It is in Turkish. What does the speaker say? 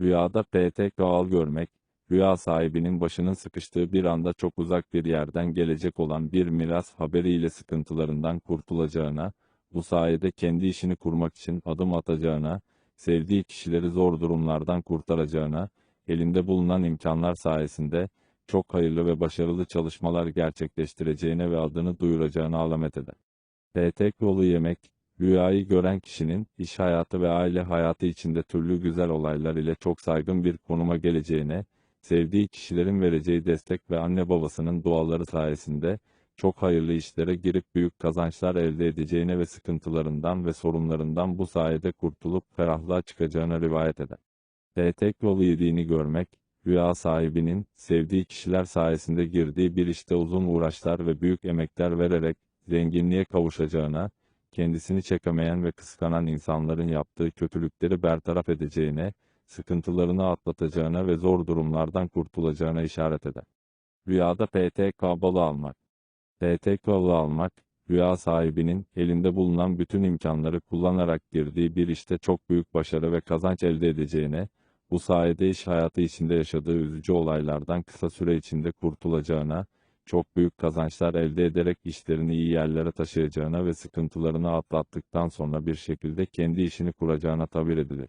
Rüyada PTK'al görmek, rüya sahibinin başının sıkıştığı bir anda çok uzak bir yerden gelecek olan bir miras haberiyle sıkıntılarından kurtulacağına, bu sayede kendi işini kurmak için adım atacağına, sevdiği kişileri zor durumlardan kurtaracağına, elinde bulunan imkanlar sayesinde çok hayırlı ve başarılı çalışmalar gerçekleştireceğine ve adını duyuracağına alamet eder. PT yolu yemek, rüyayı gören kişinin iş hayatı ve aile hayatı içinde türlü güzel olaylar ile çok saygın bir konuma geleceğine, sevdiği kişilerin vereceği destek ve anne babasının duaları sayesinde çok hayırlı işlere girip büyük kazançlar elde edeceğine ve sıkıntılarından ve sorunlarından bu sayede kurtulup ferahlığa çıkacağına rivayet eder. PT yolu yediğini görmek, rüya sahibinin sevdiği kişiler sayesinde girdiği bir işte uzun uğraşlar ve büyük emekler vererek zenginliğe kavuşacağına, kendisini çekemeyen ve kıskanan insanların yaptığı kötülükleri bertaraf edeceğine, sıkıntılarını atlatacağına ve zor durumlardan kurtulacağına işaret eder. Rüyada PTK balı almak. PTK balı almak, rüya sahibinin elinde bulunan bütün imkanları kullanarak girdiği bir işte çok büyük başarı ve kazanç elde edeceğine, bu sayede iş hayatı içinde yaşadığı üzücü olaylardan kısa süre içinde kurtulacağına, çok büyük kazançlar elde ederek işlerini iyi yerlere taşıyacağına ve sıkıntılarını atlattıktan sonra bir şekilde kendi işini kuracağına tabir edilir.